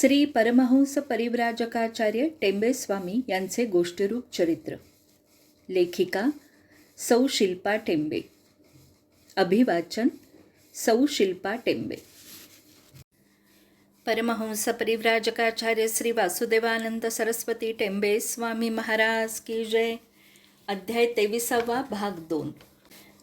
श्री परमहंस परिव्राजकाचार्य टेंबेस्वामी यांचे गोष्टीरूप चरित्र. लेखिका सौ शिल्पा टेंबे. अभिवाचन सौ शिल्पा टेंबे. परमहंस परिव्राजकाचार्य श्री वासुदेवानंद सरस्वती टेंबे स्वामी महाराज की जय. अध्याय तेविसावा भाग दोन.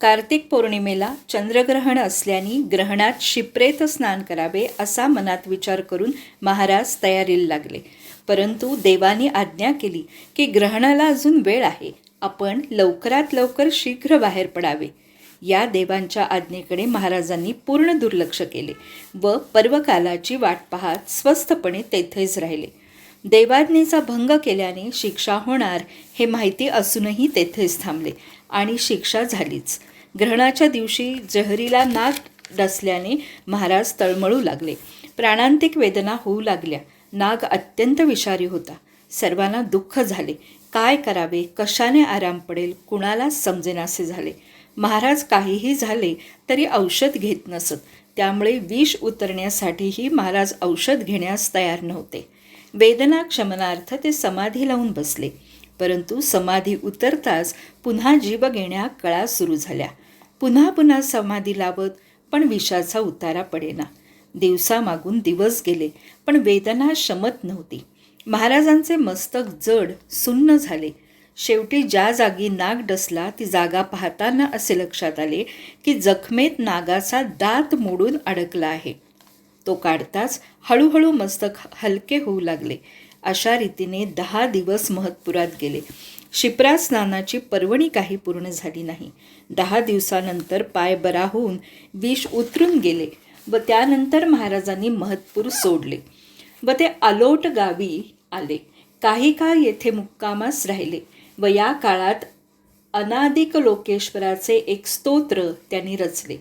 कार्तिक पौर्णिमेला चंद्रग्रहण असल्याने ग्रहणात शिप्रेत स्नान करावे असा मनात विचार करून महाराज तयारीला लागले. परंतु देवानी आज्ञा केली की ग्रहणाला अजून वेळ आहे. आपण लवकरात लवकर शीघ्र बाहेर पडावे. या देवांच्या आज्ञेकडे महाराजांनी पूर्ण दुर्लक्ष केले व पर्वकालाची वाट पाहत स्वस्थपणे तेथेच राहिले. देवाज्ञेचा भंग केल्याने शिक्षा होणार हे माहिती असूनही तेथेच थांबले आणि शिक्षा झालीच. ग्रहणाच्या दिवशी जहरीला नाग डसल्याने महाराज तळमळू लागले. प्राणांतिक वेदना होऊ लागल्या. नाग अत्यंत विषारी होता. सर्वांना दुःख झाले. काय करावे? कशाने आराम पडेल? कुणाला समजेनासे झाले? महाराज काहीही झाले तरी औषध घेत नसत. त्यामुळे विष उतरण्यासाठीही महाराज औषध घेण्यास तयार नव्हते. वेदना क्षमनार्थ ते समाधी लावून बसले. परंतु समाधी उतरताच पुन्हा जीव घेण्या कळा सुरू झाल्या. पुन्हा पुन्हा समाधी लावत पण विषाचा उतारा पडेना. दिवसामागून दिवस गेले पण वेदना शमत नव्हती. महाराजांचे मस्तक जड सुन्न झाले. शेवटी ज्या जागी नाग डसला ती जागा पाहताना असे लक्षात आले की जखमेत नागाचा दात मोडून अडकला आहे. तो काढताच हळूहळू मस्तक हलके होऊ लागले. अशा रीतीने दहा दिवस महत्पुरात गेले. शिप्रा स्नानाची पर्वणी काही पूर्ण झाली नाही. दहा दिवसानंतर पाय बरा होऊन विष उतरून गेले व त्यानंतर महाराजांनी महत्पूर सोडले व ते आलोट गावी आले. काही काळ येथे मुक्कामास राहिले व या काळात अनादिक लोकेश्वराचे एक स्तोत्र त्यांनी रचले.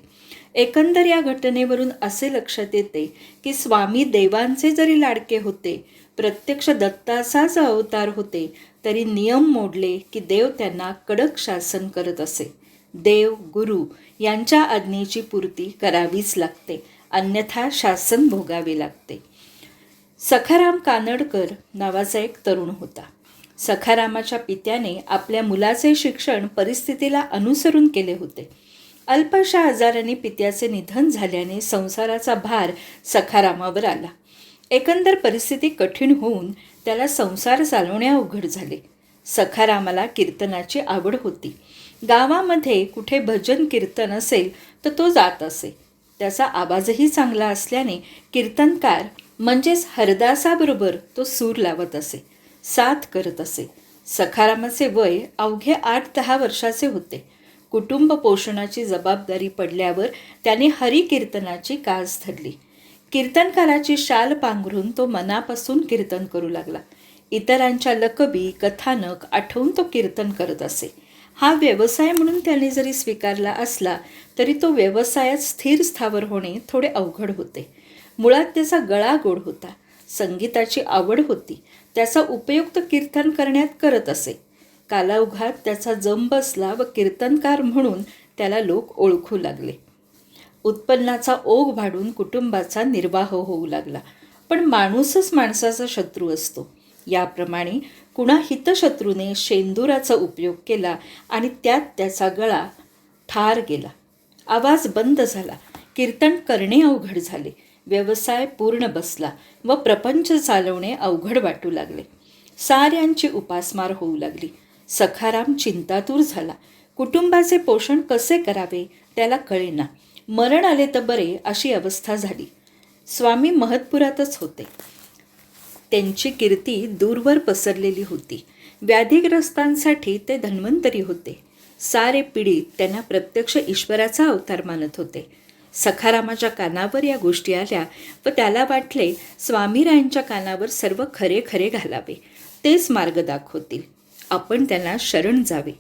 एकंदर या घटनेवरून असे लक्षात येते की स्वामी देवांचे जरी लाडके होते प्रत्यक्ष दत्ताचाच अवतार होते तरी नियम मोडले की देव त्यांना कडक शासन करत असे. देव गुरु यांच्या आज्ञेची पूर्ती करावीच लागते. अन्यथा शासन भोगावे लागते. सखाराम कानडकर नावाचा एक तरुण होता. सखारामाच्या पित्याने आपल्या मुलाचे शिक्षण परिस्थितीला अनुसरून केले होते. अल्पशा आजाराने पित्याचे निधन झाल्याने संसाराचा भार सखारामावर आला. एकंदर परिस्थिती कठीण होऊन त्याला संसार चालवणे अवघड झाले. सखारामाला कीर्तनाची आवड होती. गावामध्ये कुठे भजन कीर्तन असेल तर तो जात असे. त्याचा आवाजही चांगला असल्याने कीर्तनकार म्हणजेच हरदासाबरोबर तो सूर लावत असे साथ करत असे. सखारामाचे वय अवघे आठ दहा वर्षाचे होते. कुटुंब पोषणाची जबाबदारी पडल्यावर त्याने हरिकीर्तनाची कास धरली. कीर्तनकाराची शाल पांघरून तो मनापासून कीर्तन करू लागला. इतरांच्या लकबी कथानक आठवून तो कीर्तन करत असे. हा व्यवसाय म्हणून त्याने जरी स्वीकारला असला तरी तो व्यवसायात स्थिर स्थावर होणे थोडे अवघड होते. मुळात त्याचा गळा गोड होता. संगीताची आवड होती. त्याचा उपयुक्त कीर्तन करण्यात करत असे. कालावघात त्याचा जम बसला व कीर्तनकार म्हणून त्याला लोक ओळखू लागले. उत्पन्नाचा ओघ वाढून कुटुंबाचा निर्वाह होऊ लागला. पण माणूसच माणसाचा शत्रू असतो. याप्रमाणे कुणा हितशत्रूने शेंदुराचा उपयोग केला आणि त्यात त्याचा गळा ठार गेला. आवाज बंद झाला. कीर्तन करणे अवघड झाले. व्यवसाय पूर्ण बसला व प्रपंच चालवणे अवघड वाटू लागले. साऱ्यांची उपासमार होऊ लागली. सखाराम चिंतातूर झाला. कुटुंबाचे पोषण कसे करावे त्याला कळेना. मरण आले तर बरे अशी अवस्था झाली. स्वामी महत्पुरातच होते. त्यांची कीर्ती दूरवर पसरलेली होती. व्याधीग्रस्तांसाठी ते धन्वंतरी होते. सारे पीडित त्यांना प्रत्यक्ष ईश्वराचा अवतार मानत होते. सखारामाच्या कानावर या गोष्टी आल्या व त्याला वाटले स्वामीरायांच्या कानावर सर्व खरे खरे घालावे. तेच मार्ग दाखवतील. आपण त्यांना शरण जावे.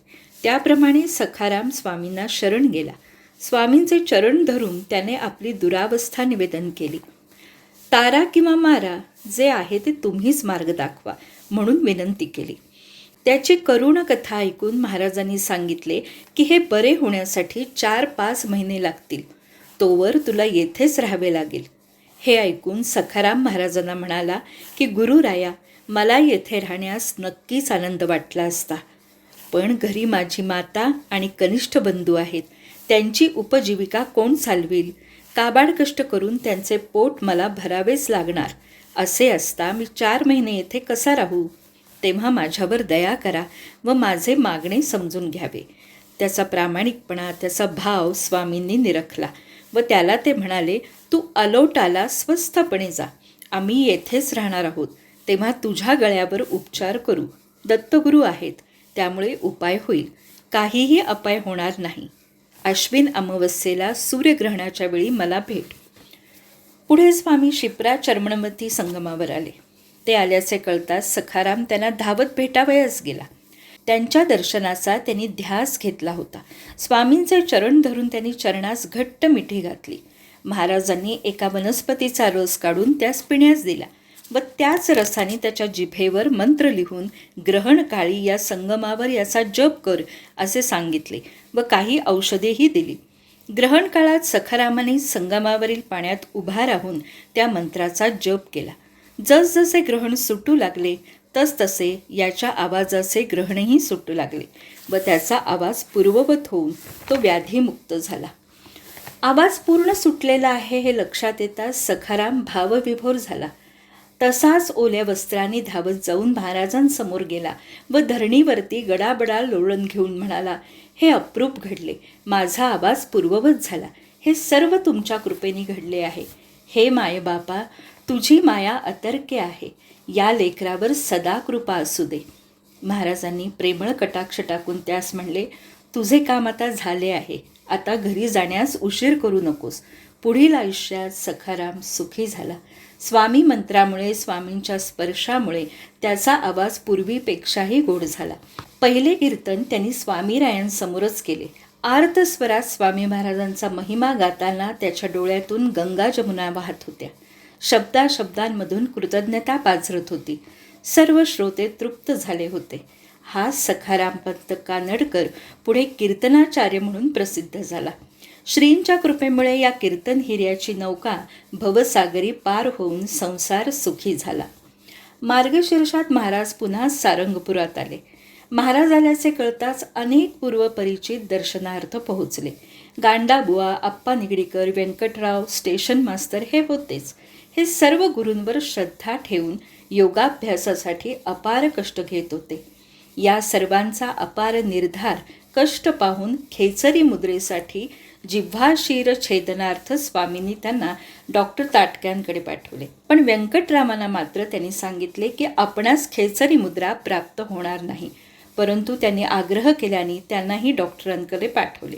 त्याप्रमाणे सखाराम स्वामींना शरण गेला. स्वामींचे चरण धरून त्याने आपली दुरावस्था निवेदन केली. तारा किंवा मारा जे आहे ते तुम्हीच मार्ग दाखवा म्हणून विनंती केली. त्याची करुण कथा ऐकून महाराजांनी सांगितले की हे बरे होण्यासाठी चार पाच महिने लागतील. तोवर तुला येथेच राहावे लागेल. हे ऐकून सखाराम महाराजांना म्हणाला की गुरुराया मला येथे राहण्यास नक्कीच आनंद वाटला असता. पण घरी माझी माता आणि कनिष्ठ बंधू आहेत. त्यांची उपजीविका कोण चालवील? काबाड कष्ट करून त्यांचे पोट मला भरावेच लागणार. असे असता मी चार महिने येथे कसा राहू? तेव्हा माझ्यावर दया करा व माझे मागणे समजून घ्यावे. त्याचा प्रामाणिकपणा त्याचा भाव स्वामींनी निरखला व त्याला ते म्हणाले तू अलोटाला स्वस्थपणे जा. आम्ही येथेच राहणार आहोत. तेव्हा तुझ्या गळ्यावर उपचार करू. दत्तगुरू आहेत. त्यामुळे उपाय होईल. काहीही अपाय होणार नाही. अश्विन अमावस्येला सूर्यग्रहणाच्या वेळी मला भेट. पुढे स्वामी शिप्रा चर्मणमती संगमावर आले. ते आल्याचे कळताच सखाराम त्यांना धावत भेटावयास गेला. त्यांच्या दर्शनाचा त्यांनी ध्यास घेतला होता. स्वामींचे चरण धरून त्यांनी चरणास घट्ट मिठी घातली. महाराजांनी एका वनस्पतीचा रस काढून त्यास पिण्यास दिला. व त्याच रसाने त्याच्या जिभेवर मंत्र लिहून ग्रहणकाळी या संगमावर याचा जप कर असे सांगितले व काही औषधेही दिली. ग्रहणकाळात सखारामाने संगमावरील पाण्यात उभा राहून त्या मंत्राचा जप केला. जसजसे ग्रहण सुटू लागले तसतसे याच्या आवाजाचे ग्रहणही सुटू लागले व त्याचा आवाज पूर्ववत होऊन तो व्याधीमुक्त झाला. आवाज पूर्ण सुटलेला आहे हे लक्षात येताच सखाराम भावविभोर झाला. तसाच ओल्या वस्त्राने धावत जाऊन महाराजांसमोर गेला व धरणीवरती गडाबडा लोळण घेऊन म्हणाला हे अप्रूप घडले. माझा आवाज पूर्ववत झाला. हे सर्व तुमच्या कृपेने घडले आहे. हे मायबापा तुझी माया अतर्क्य आहे. या लेकरावर सदा कृपा असू दे. महाराजांनी प्रेमळ कटाक्ष टाकून त्यास म्हणले तुझे काम आता झाले आहे. आता घरी जाण्यास उशीर करू नकोस. पुढील आयुष्यात सखाराम सुखी झाला. स्वामी मंत्रामुळे स्वामींच्या स्पर्शामुळे त्याचा आवाज पूर्वीपेक्षाही गोड झाला. पहिले कीर्तन त्यांनी स्वामीरायांसमोरच केले. आर्तस्वरात स्वामी महाराजांचा महिमा गाताना त्याच्या डोळ्यातून गंगा जमुना वाहत होत्या. शब्दा शब्दांमधून कृतज्ञता पाझरत होती. सर्व श्रोते तृप्त झाले होते. हा सखाराम पंत कानडकर पुढे कीर्तनाचार्य म्हणून प्रसिद्ध झाला. श्रींच्या कृपेमुळे या कीर्तन हिर्याची नौका भवसागरी पार होऊन संसार सुखी झाला. मार्गशीर्षात महाराज पुन्हा सारंगपुरात आले. महाराज आल्याचे कळताच अनेक पूर्वपरिचित दर्शनार्थ पोहोचले. गांडाबुवा आप्पा निगडीकर व्यंकटराव स्टेशन मास्तर हे होतेच. हे सर्व गुरूंवर श्रद्धा ठेवून योगाभ्यासासाठी अपार कष्ट घेत होते. या सर्वांचा अपार निर्धार कष्ट पाहून खेचरी मुद्रेसाठी जिव्हाशीर छेदनार्थ स्वामींनी त्यांना डॉक्टर ताटक्यांकडे पाठवले. पण व्यंकटरामांना मात्र त्यांनी सांगितले की आपणास खेचरी मुद्रा प्राप्त होणार नाही. परंतु त्यांनी आग्रह केल्याने त्यांनाही डॉक्टरांकडे पाठवले.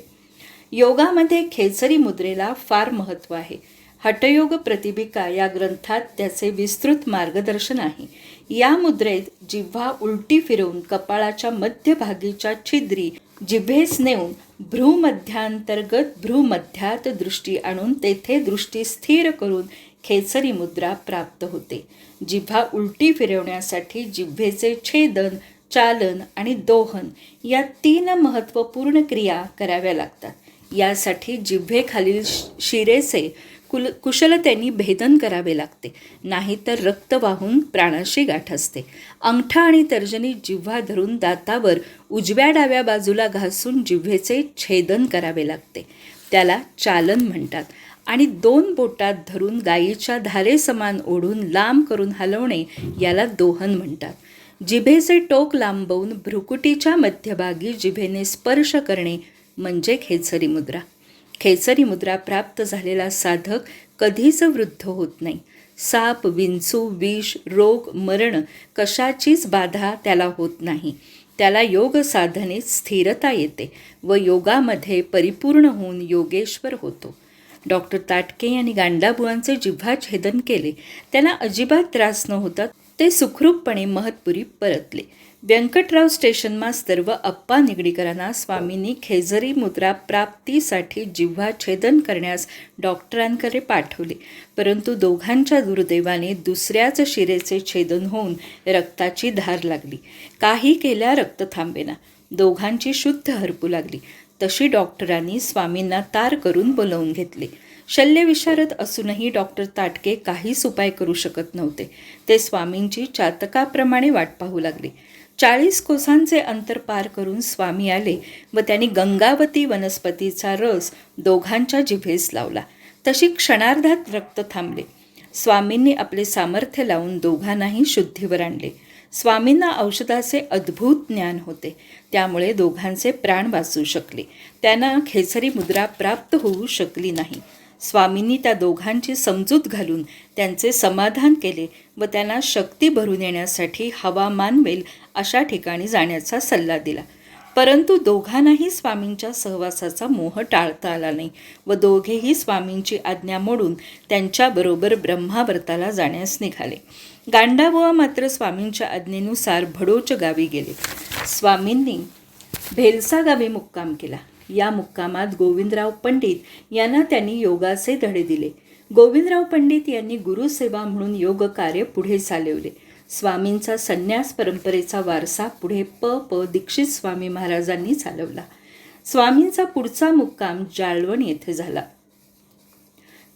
योगामध्ये खेचरी मुद्रेला फार महत्त्व आहे. हटयोग प्रतिबिका या ग्रंथात त्याचे विस्तृत मार्गदर्शन आहे. या मुद्रेत जिव्हा उलटी फिरवून कपाळाच्या मध्यभागीच्या छिद्री जिभेस नेऊन भ्रूमध्यांतर्गत भ्रूमध्यात दृष्टी आणून तेथे दृष्टी स्थिर करून खेचरी मुद्रा प्राप्त होते. जिव्हा उलटी फिरवण्यासाठी जिव्हेचे छेदन चालन आणि दोहन या तीन महत्त्वपूर्ण क्रिया कराव्या लागतात. यासाठी जिव्हेखालील शिरेचे कुल कुशलतेने भेदन करावे लागते. नाहीतर रक्त वाहून प्राणाशी गाठ असते. अंगठा आणि तर्जनी जिव्हा धरून दातावर उजव्या डाव्या बाजूला घासून जिव्हेचे छेदन करावे लागते. त्याला चालन म्हणतात. आणि दोन बोटात धरून गायीच्या धारे समान ओढून लांब करून हलवणे याला दोहन म्हणतात. जिभेचे टोक लांबवून भ्रुकुटीच्या मध्यभागी जिभेने स्पर्श करणे म्हणजे खेचरी मुद्रा. खेचरी मुद्रा प्राप्त झालेला साधक कधीच वृद्ध होत नाही. साप विंचू विष रोग मरण कशाचीच बाधा त्याला होत नाही. त्याला योग साधनेत स्थिरता येते व योगामध्ये परिपूर्ण होऊन योगेश्वर होतो. डॉक्टर ताटके यांनी गांडाबुवांचे जिव्हा छेदन केले. त्यांना अजिबात त्रास न होता ते सुखरूपपणे महत्पुरी परतले. व्यंकटराव स्टेशन मास्तर व अप्पा निगडीकरांना स्वामींनी खेजरी मुद्रा प्राप्तीसाठी जिव्हा छेदन करण्यास डॉक्टरांकडे पाठवले. परंतु दोघांच्या दुर्दैवाने दुसऱ्याच शिरेचे छेदन होऊन रक्ताची धार लागली. काही केल्या रक्त थांबेना. दोघांची शुद्ध हरपू लागली. तशी डॉक्टरांनी स्वामींना तार करून बोलवून घेतले. शल्यविशारद असूनही डॉक्टर ताटके काहीच उपाय करू शकत नव्हते. ते स्वामींची चातकाप्रमाणे वाट पाहू लागले. चाळीस कोसांचे अंतर पार करून स्वामी आले व त्यांनी गंगावती वनस्पतीचा रस दोघांच्या जिभेस लावला. तशी क्षणार्धात रक्त थांबले. स्वामींनी आपले सामर्थ्य लावून दोघांनाही शुद्धीवर आणले. स्वामींना औषधाचे अद्भुत ज्ञान होते. त्यामुळे दोघांचे प्राण वाचू शकले. त्यांना खेचरी मुद्रा प्राप्त होऊ शकली नाही. स्वामींनी त्या दोघांची समजूत घालून त्यांचे समाधान केले व त्यांना शक्ती भरून येण्यासाठी हवामान मानवेल अशा ठिकाणी जाण्याचा सल्ला दिला. परंतु दोघांनाही स्वामींच्या सहवासाचा मोह टाळता आला नाही व दोघेही स्वामींची आज्ञा मोडून त्यांच्याबरोबर ब्रह्मावर्ताला जाण्यास निघाले. गांडाबुवा मात्र स्वामींच्या आज्ञेनुसार भडोच गावी गेले. स्वामींनी भेलसा गावी मुक्काम केला. या मुक्कामात गोविंदराव पंडित यांना त्यांनी योगाचे धडे दिले. गोविंदराव पंडित यांनी गुरुसेवा म्हणून योग कार्य पुढे चालवले. स्वामींचा संन्यास परंपरेचा वारसा पुढे प प दीक्षित स्वामी महाराजांनी चालवला. स्वामींचा पुढचा मुक्काम जाळवण येथे झाला.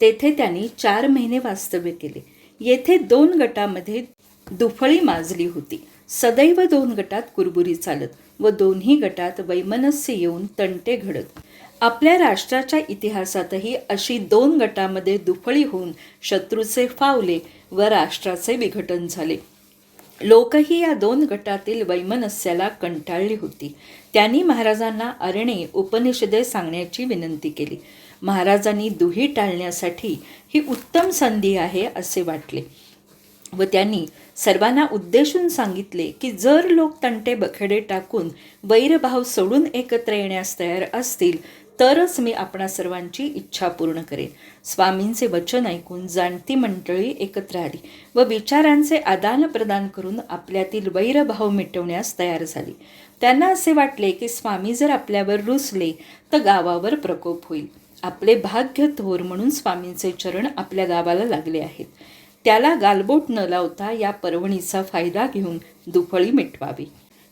तेथे त्यांनी चार महिने वास्तव्य केले. येथे दोन गटामध्ये दुफळी माजली होती. सदैव दोन गटात कुरबुरी चालत व दोन्ही गटात वैमनस्य येऊन तंटे घडत. आपल्या राष्ट्राच्या इतिहासातही अशी दोन गटामध्ये दुफळी होऊन शत्रूचे फावले व राष्ट्राचे विघटन झाले. लोकही या दोन गटातील वैमनस्याला कंटाळली होती. त्यांनी महाराजांना अरणे उपनिषदे सांगण्याची विनंती केली. महाराजांनी दुही टाळण्यासाठी ही उत्तम संधी आहे असे वाटले. व त्यांनी सर्वांना उद्देशून सांगितले की जर लोक तंटे बखेडे टाकून वैरभाव सोडून एकत्र येण्यास तयार असतील तरच मी आपणा सर्वांची इच्छा पूर्ण करेन. स्वामींचे वचन ऐकून जाणती मंडळी एकत्र आली व विचारांचे आदानप्रदान करून आपल्यातील वैरभाव मिटवण्यास तयार झाली. त्यांना असे वाटले की स्वामी जर आपल्यावर रुसले तर गावावर प्रकोप होईल. आपले भाग्य थोर म्हणून स्वामींचे चरण आपल्या गावाला लागले आहेत. त्याला गालबोट न लावता या पर्वणीचा फायदा घेऊन दुफळी मिटवावी.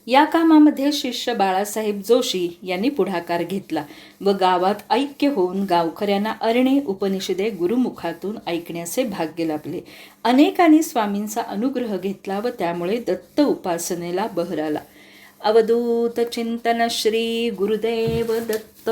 या कामामध्ये शिष्य बाळासाहेब जोशी यांनी पुढाकार घेतला व गावात ऐक्य होऊन गावकऱ्यांना अरणे उपनिषदे गुरुमुखातून ऐकण्याचे भाग्य लाभले. अनेकांनी स्वामींचा अनुग्रह घेतला व त्यामुळे दत्त उपासनेला बहर आला. अवधूत चिंतन श्री गुरुदेव दत्त.